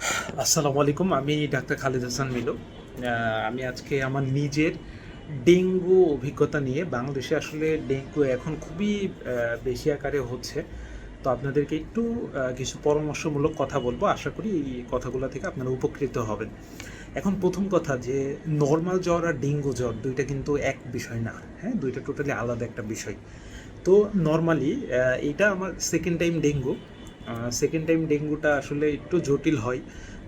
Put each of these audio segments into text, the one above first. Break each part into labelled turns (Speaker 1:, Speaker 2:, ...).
Speaker 1: আসসালামু আলাইকুম, আমি ডাক্তার খালিদ হাসান মিলু। আমি আজকে আমার নিজের ডেঙ্গু অভিজ্ঞতা নিয়ে, বাংলাদেশে আসলে ডেঙ্গু এখন খুবই বেশি আকারে হচ্ছে। তো আপনাদেরকে একটু কিছু পরামর্শমূলক কথা বলব। আশা করি এই কথাগুলো থেকে আপনারা উপকৃত হবেন। এখন প্রথম কথা যে, নর্মাল জ্বর আর ডেঙ্গু জ্বর দুইটা কিন্তু এক বিষয় না। হ্যাঁ দুইটা টোটালি আলাদা একটা বিষয়। তো নর্মালি এটা আমার second time dengue. Second time ডেঙ্গুটা আসলে একটু জটিল হয়।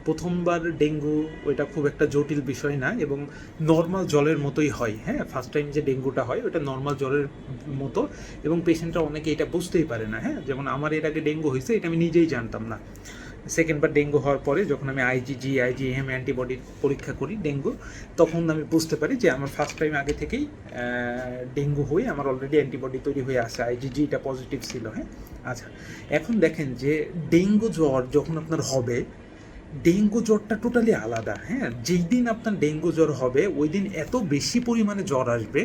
Speaker 1: প্রথমবার ডেঙ্গু ওইটা খুব একটা জটিল বিষয় না এবং নর্মাল জলের মতোই হয় হ্যাঁ? ফার্স্ট টাইম যে ডেঙ্গুটা হয় ওটা নর্মাল জলের মতো এবং পেশেন্টরা অনেকে এটা বুঝতেই পারে না হ্যাঁ? যেমন আমার এর আগে ডেঙ্গু হয়েছে, এটা আমি নিজেই জানতাম না। সেকেন্ডবার ডেঙ্গু হওয়ার পরে যখন আমি আইজিজি আইজিএম অ্যান্টিবডি পরীক্ষা করি ডেঙ্গু তখন আমি বুঝতে পারি যে আমার ফার্স্ট টাইম আগে থেকেই ডেঙ্গু হয়ে আমার অলরেডি অ্যান্টিবডি তৈরি হয়ে আসে আইজিজি এটা পজিটিভ ছিল হ্যাঁ? আচ্ছা এখন দেখেন যে ডেঙ্গু জ্বর যখন আপনার হবে ডেঙ্গু জ্বরটা টোটালি আলাদা হ্যাঁ? যেই দিন আপনার ডেঙ্গু জ্বর হবে, ওই দিন এত বেশি পরিমাণে জ্বর আসবে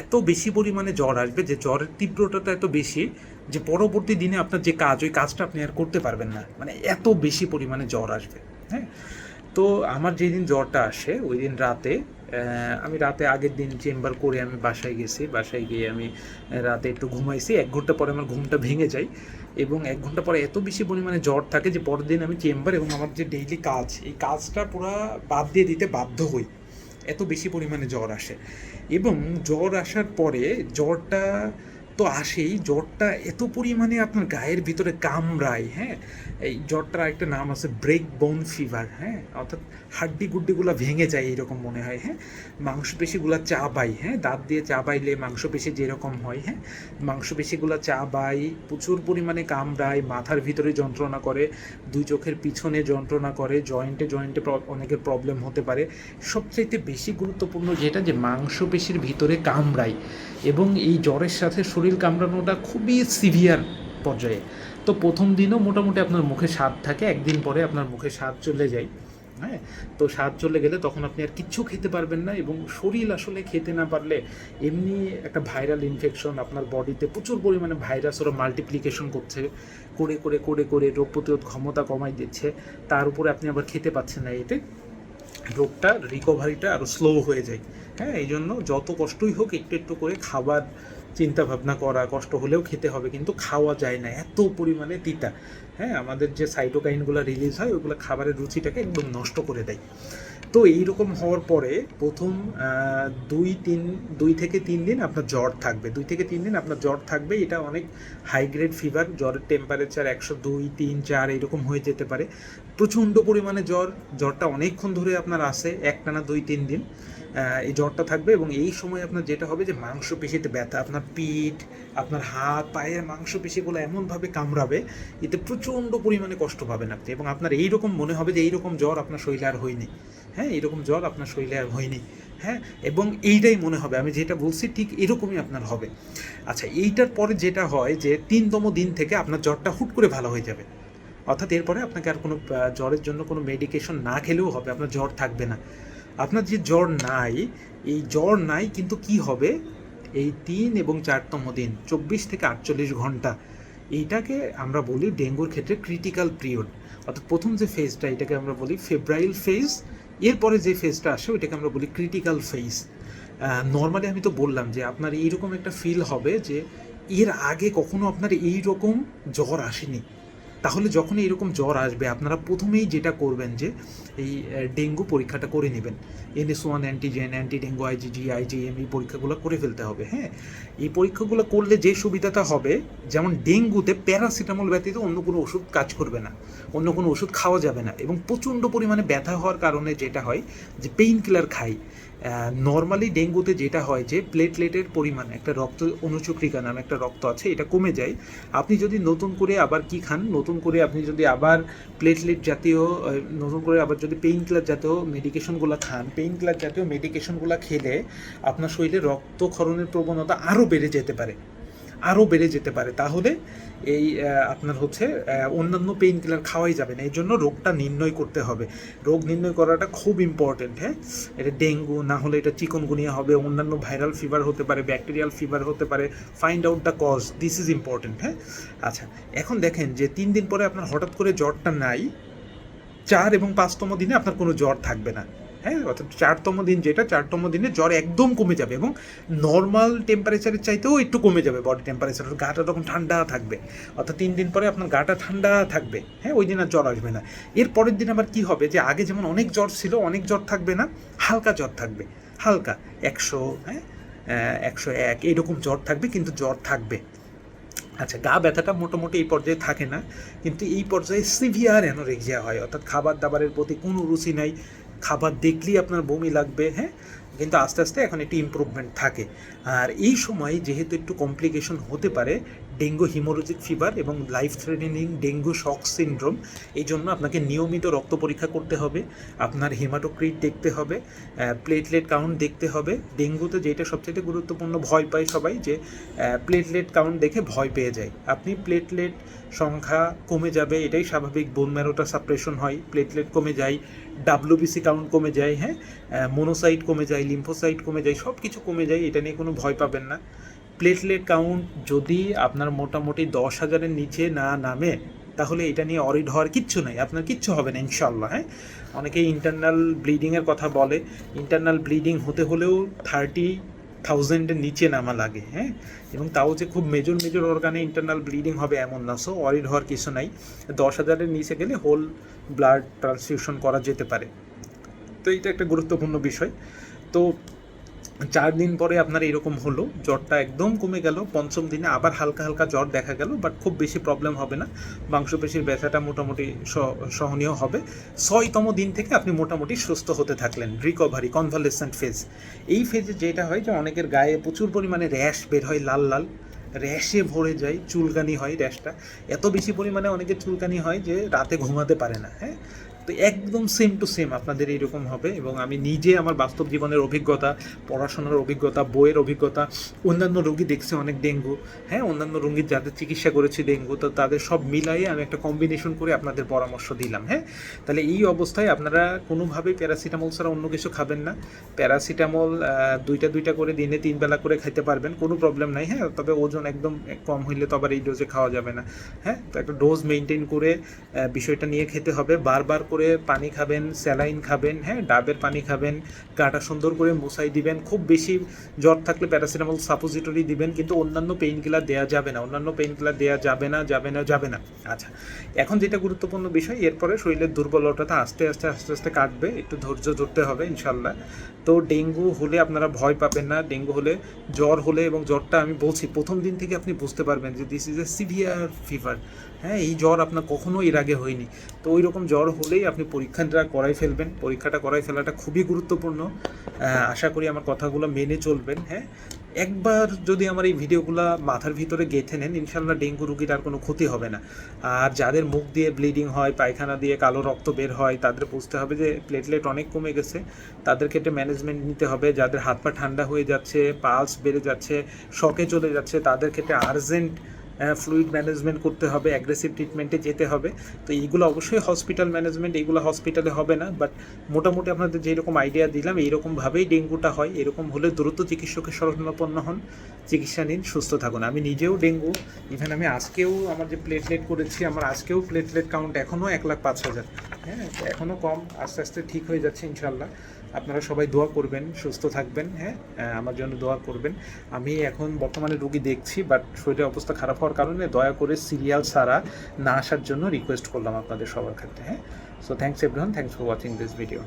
Speaker 1: এত বেশি পরিমাণে জ্বর আসবে, যে জ্বরের তীব্রতাটা এত বেশি, যে পরবর্তী দিনে আপনার যে কাজ, ওই কাজটা আপনি আর করতে পারবেন না। মানে এত বেশি পরিমাণে জ্বর আসবে হ্যাঁ? তো আমার যেদিন জ্বরটা আসে, ওই দিন রাতে আমি রাতে আগের দিন চেম্বার করে আমি বাসায় গেছি, বাসায় গিয়ে আমি রাতে একটু ঘুমাইছি। এক ঘণ্টা পরে আমার ঘুমটা ভেঙে যায় এবং এক ঘণ্টা পরে এত বেশি পরিমাণে জ্বর থাকে যে পরের দিন আমি চেম্বার এবং আমার যে ডেইলি কাজ, এই কাজটা পুরো বাদ দিয়ে দিতে বাধ্য হই। এত বেশি পরিমাণে জ্বর আসে। এবং জ্বর আসার পরে জ্বরটা তো আসেই জ্বরটা এত পরিমাণে আপনার গায়ের ভিতরে কামড়ায় হ্যাঁ? এই জ্বরটার একটা নাম আছে ব্রেক বোন ফিভার হ্যাঁ? অর্থাৎ হাড্ডি গুড্ডিগুলো ভেঙে যায় এরকম মনে হয় হ্যাঁ? মাংসপেশিগুলো চাবাই হ্যাঁ? দাঁত দিয়ে চা চাবাইলে মাংসপেশি যেরকম হয় হ্যাঁ? মাংসপেশিগুলো চাবাই প্রচুর পরিমাণে কামড়ায়, মাথার ভিতরে যন্ত্রণা করে, দুই চোখের পিছনে যন্ত্রণা করে জয়েন্টে জয়েন্টে অনেকের প্রবলেম হতে পারে। সবচাইতে বেশি গুরুত্বপূর্ণ যেটা যে মাংসপেশির ভিতরে কামড়ায় এবং এই জ্বরের সাথে শরীর কামড়ানোটা খুবই সিভিয়ার পর্যায়ে। তো প্রথম দিনও মোটামুটি আপনার মুখে স্বাদ থাকে, একদিন পরে আপনার মুখে স্বাদ চলে যায়। হ্যাঁ? তো স্বাদ চলে গেলে তখন আপনি আর কিচ্ছু খেতে পারবেন না এবং শরীর আসলে খেতে না পারলে এমনি একটা ভাইরাল ইনফেকশন আপনার বডিতে প্রচুর পরিমাণে ভাইরাস ওরা মাল্টিপ্লিকেশন করছে, করে করে করে করে রোগ প্রতিরোধ ক্ষমতা কমাই দিচ্ছে। তার উপরে আপনি আবার খেতে পাচ্ছেন না এতে। রোগটা রিকভারিটা আরও স্লো হয়ে যায়। হ্যাঁ? এই জন্য যত কষ্টই হোক একটু একটু করে খাবার চিন্তা ভাবনা করা, কষ্ট হলেও খেতে হবে, কিন্তু খাওয়া যায় না। এত পরিমাণে তিতা। হ্যাঁ আমাদের যে সাইটোকাইনগুলো রিলিজ হয় ওগুলো খাবারের রুচিটাকে একদম নষ্ট করে দেয়। তো এইরকম হওয়ার পরে প্রথম দুই তিন, দুই থেকে তিন দিন আপনার জ্বর থাকবে। দুই থেকে তিন দিন আপনার জ্বর থাকবে, এটা অনেক হাই গ্রেড ফিভার জ্বরের টেম্পারেচার একশো দুই, তিন, চার, এরকম হয়ে যেতে পারে। প্রচণ্ড পরিমাণে জ্বর, জ্বরটা অনেকক্ষণ ধরে আপনার আসে, একটানা দুই, তিন দিন। এই জ্বরটা থাকবে এবং এই সময় আপনার যেটা হবে যে মাংসপেশিতে ব্যথা, আপনার পিঠ, আপনার হাত, পায়ের মাংসপেশিগুলো এমনভাবে কামড়াবে, এতে প্রচণ্ড পরিমাণে কষ্ট পাবেন আপনি এবং আপনার এইরকম মনে হবে যে এইরকম জ্বর আপনার শরীরে আর হয়নি। হ্যাঁ এরকম জ্বর আপনার শরীরে আর হয়নি। হ্যাঁ এবং এইটাই মনে হবে, আমি যেটা বলছি ঠিক এরকমই আপনার হবে। আচ্ছা এইটার পরে যেটা হয় যে তিনতম দিন থেকে আপনার জ্বরটা হুট করে ভালো হয়ে যাবে। অর্থাৎ এরপরে আপনাকে আর কোনো জ্বরের জন্য কোনো মেডিকেশন না খেলেও হবে, আপনার জ্বর থাকবে না। আপনার যে জ্বর নাই, এই জ্বর নাই কিন্তু কি হবে? এই তিন এবং চারতম দিন, চব্বিশ থেকে আটচল্লিশ ঘণ্টা, এইটাকে আমরা বলি ডেঙ্গুর ক্ষেত্রে ক্রিটিক্যাল পিরিয়ড অর্থাৎ প্রথম যে ফেজটা এটাকে আমরা বলি ফেব্রাইল ফেজ এরপরে যে ফেজটা আসে, ওইটাকে আমরা বলি ক্রিটিক্যাল ফেজ নর্মালি আমি তো বললাম যে আপনার এইরকম একটা ফিল হবে যে এর আগে কখনো আপনার এই রকম জ্বর আসেনি। তাহলে যখন এরকম জ্বর আসবে, আপনারা প্রথমেই যেটা করবেন যে, এই ডেঙ্গু পরীক্ষাটা করে নেবেন। NS one antigen anti dengue IgG IgM এই পরীক্ষাগুলো করে ফেলতে হবে হ্যাঁ? এই পরীক্ষাগুলো করলে যে সুবিধাটা হবে, যেমন ডেঙ্গুতে প্যারাসিটামল ব্যতীত অন্য কোনো ওষুধ কাজ করবে না, অন্য কোনো ওষুধ খাওয়া যাবে না এবং প্রচণ্ড পরিমাণে ব্যথা হওয়ার কারণে যেটা হয় যে পেইন কিলার খাই। নর্মালি ডেঙ্গুতে যেটা হয় যে প্লেটলেটের পরিমাণ, একটা রক্ত অনুচক্রিকা নামে একটা রক্ত আছে, এটা কমে যায়। আপনি যদি নতুন করে আবার কি খান, নতুন করে আপনি যদি আবার প্লেটলেট জাতীয় নতুন করে আবার যদি পেইন কিলার জাতীয় মেডিকেশনগুলো খান পেইন কিলার জাতীয় মেডিকেশনগুলো খেলে আপনার শরীরে রক্তক্ষরণের প্রবণতা আরও বেড়ে যেতে পারে। আরও বেড়ে যেতে পারে। তাহলে এই আপনার হচ্ছে অন্যান্য পেইন কিলার খাওয়াই যাবে না। এই জন্য রোগটা নির্ণয় করতে হবে। রোগ নির্ণয় করাটা খুব ইম্পর্টেন্ট হ্যাঁ? এটা ডেঙ্গু, না হলে এটা চিকনগুনিয়া হবে, অন্যান্য ভাইরাল ফিভার হতে পারে ব্যাকটেরিয়াল ফিভার হতে পারে find out the cause this is important হ্যাঁ? আচ্ছা এখন দেখেন যে তিন দিন পরে আপনার হঠাৎ করে জ্বরটা নাই, চার এবং পাঁচতম দিনে আপনার কোনো জ্বর থাকবে না। হ্যাঁ অর্থাৎ চারতম দিন যেটা, চারতম দিনে জ্বর একদম কমে যাবে এবং নর্মাল টেম্পারেচারের চাইতেও একটু কমে যাবে বডি টেম্পারেচার গাটা তখন ঠান্ডা থাকবে। অর্থাৎ তিন দিন পরে আপনার গাটা ঠান্ডা থাকবে। হ্যাঁ ওই দিন আর জ্বর আসবে না। এর পরের দিন আবার কি হবে? যে আগে যেমন অনেক জ্বর ছিল, অনেক জ্বর থাকবে না, হালকা জ্বর থাকবে। হালকা একশো হ্যাঁ একশো এক এরকম জ্বর থাকবে, কিন্তু জ্বর থাকবে। আচ্ছা গা ব্যথাটা মোটামুটি এই পর্যায়ে থাকে না, কিন্তু এই পর্যায়ে সিভিয়ার অ্যানোরেক্সিয়া হয়। অর্থাৎ খাবার দাবারের প্রতি কোনো রুচি নাই খাবার দেখলেই আপনার বমি লাগবে হ্যাঁ? কিন্তু আস্তে আস্তে এখন একটু ইম্প্রুভমেন্ট থাকে। আর এই সময় যেহেতু একটু কমপ্লিকেশন হতে পারে ডেঙ্গু হিমোরোজিক ফিভার এবং life threatening dengue shock syndrome, এই জন্য আপনাকে নিয়মিত রক্ত পরীক্ষা করতে হবে, আপনার হেমাটোক্রিট দেখতে হবে প্লেটলেট কাউন্ট দেখতে হবে। ডেঙ্গুতে যেটা সবচেয়ে গুরুত্বপূর্ণ ভয় পায় সবাই যে প্লেটলেট কাউন্ট দেখে ভয় পেয়ে যায়। আপনি প্লেটলেট সংখ্যা কমে যাবে, এটাই স্বাভাবিক। বোন ম্যারোটা সাপ্রেশন হয় প্লেটলেট কমে যায় ডাব্লিউবিসি কাউন্ট কমে যায় হ্যাঁ মোনোসাইট কমে যায় লিম্ফোসাইট কমে যায় সব কিছু কমে যায়, এটা নিয়ে কোনো ভয় পাবেন না। প্লেটলেট কাউন্ট যদি আপনার মোটামুটি দশ হাজারের নিচে না নামে, তাহলে এটা নিয়ে অরিড হওয়ার কিচ্ছু নাই, আপনার কিচ্ছু হবে না ইনশাল্লাহ হ্যাঁ? অনেকে ইন্টারনাল ব্লিডিংয়ের কথা বলে ইন্টারনাল ব্লিডিং হতে হলেও থার্টি থাউজেন্ডের নিচে নামা লাগে হ্যাঁ? এবং তাও যে খুব মেজর মেজর অর্গানে ইন্টারনাল ব্লিডিং হবে এমন না সো অরিড হওয়ার কিছু নাই, দশ হাজারের নিচে গেলে হোল ব্লাড ট্রান্সফিউশন করা যেতে পারে। তো এইটা একটা গুরুত্বপূর্ণ বিষয়। তো চার দিন পরে আপনার এরকম হলো, জ্বরটা একদম কমে গেল, পঞ্চম দিনে আবার হালকা হালকা জ্বর দেখা গেল বাট খুব বেশি প্রবলেম হবে না। মাংসপেশির ব্যথাটা মোটামুটি সহনীয় হবে। ছয়তম দিন থেকে আপনি মোটামুটি সুস্থ হতে থাকলেন রিকভারি কনভালেসেন্ট ফেজ এই ফেজে যেটা হয় যে, অনেকের গায়ে প্রচুর পরিমাণে র্যাশ বের হয়, লাল লাল। র্যাশে ভরে যায়, চুলকানি হয় র্যাশটা এত বেশি পরিমাণে অনেকের চুলকানি হয় যে, রাতে ঘুমাতে পারে না হ্যাঁ? তো একদম সেম টু সেম আপনাদের এইরকম হবে এবং আমি নিজে আমার বাস্তব জীবনের অভিজ্ঞতা, পড়াশোনার অভিজ্ঞতা, বইয়ের অভিজ্ঞতা, অন্যান্য রোগী দেখছি অনেক ডেঙ্গু হ্যাঁ অন্যান্য রোগীর যাদের চিকিৎসা করেছি ডেঙ্গু, তো তাদের সব মিলাইয়ে আমি একটা কম্বিনেশন করে আপনাদের পরামর্শ দিলাম হ্যাঁ? তাহলে এই অবস্থায় আপনারা কোনোভাবেই প্যারাসিটামল ছাড়া অন্য কিছু খাবেন না। প্যারাসিটামল দুইটা দুইটা করে দিনে তিন বেলা করে খাইতে পারবেন, কোনো প্রবলেম নাই হ্যাঁ? তবে ওজন একদম কম হইলে তো আবার এই ডোজে খাওয়া যাবে না হ্যাঁ? তো একটা ডোজ মেনটেন করে বিষয়টা নিয়ে খেতে হবে। বারবার করে পানি খাবেন, স্যালাইন খাবেন হ্যাঁ ডাবের পানি খাবেন, গাটা সুন্দর করে মশাই দিবেন, খুব বেশি জ্বর থাকলে প্যারাসিটামল সাপোজিটরি দিবেন, কিন্তু অন্যান্য পেইন কিলার দেওয়া যাবে না, অন্যান্য পেইন কিলার দেওয়া যাবে না যাবে না যাবে না। আচ্ছা এখন যেটা গুরুত্বপূর্ণ বিষয়, এরপরে শরীরের দুর্বলতাটা আস্তে আস্তে আস্তে আস্তে কাটবে, একটু ধৈর্য ধরতে হবে ইনশাল্লাহ তো ডেঙ্গু হলে আপনারা ভয় পাবেন না, ডেঙ্গু হলে জ্বর হলে এবং জ্বরটা আমি বলছি, প্রথম দিন থেকে আপনি বুঝতে পারবেন যে this is a severe fever হ্যাঁ এই জ্বর আপনার কখনো এর আগে হয়নি। তো ওই রকম জ্বর হলেই আপনি পরীক্ষাটা করাই ফেলবেন। পরীক্ষাটা করাই ফেলাটা খুবই গুরুত্বপূর্ণ। আশা করি আমার কথাগুলো মেনে চলবেন হ্যাঁ? একবার যদি আমার এই ভিডিওগুলো মাথার ভিতরে গেঁথে নেন ইনশাল্লাহ ডেঙ্গু রুগীর আর কোনো ক্ষতি হবে না। আর যাদের মুখ দিয়ে ব্লিডিং হয়, পায়খানা দিয়ে কালো রক্ত বের হয়, তাদের বুঝতে হবে যে প্লেটলেট অনেক কমে গেছে। তাদের ক্ষেত্রে ম্যানেজমেন্ট নিতে হবে। যাদের হাত পা ঠান্ডা হয়ে যাচ্ছে পালস বেড়ে যাচ্ছে শকে চলে যাচ্ছে, তাদের ক্ষেত্রে আর্জেন্ট ফ্লুইড ম্যানেজমেন্ট করতে হবে অ্যাগ্রেসিভ ট্রিটমেন্টে যেতে হবে। তো এইগুলো অবশ্যই হসপিটাল ম্যানেজমেন্ট এইগুলো হসপিটালে হবে না বাট মোটামুটি আপনাদের যেরকম আইডিয়া দিলাম, এইরকমভাবেই ডেঙ্গুটা হয়। এরকম হলে দ্রুত চিকিৎসকের শরণাপন্ন হন। চিকিৎসা নিন, সুস্থ থাকুন। আমি নিজেও ডেঙ্গু ইভেন আমি আজকেও আমার যে প্লেটলেট করেছি, আমার আজকেও প্লেটলেট কাউন্ট এখনও এক লাখ পাঁচ হাজার। হ্যাঁ এখনও কম, আস্তে আস্তে ঠিক হয়ে যাচ্ছে ইনশাল্লাহ আপনারা সবাই দোয়া করবেন, সুস্থ থাকবেন হ্যাঁ আমার জন্য দোয়া করবেন। আমি এখন বর্তমানে রুগী দেখছি বাট শরীরের অবস্থা খারাপ হওয়ার কারণে দয়া করে সিরিয়াল ছাড়া না আসার জন্য রিকোয়েস্ট করলাম আপনাদের সবার ক্ষেত্রে হ্যাঁ? So thanks everyone thanks for watching this video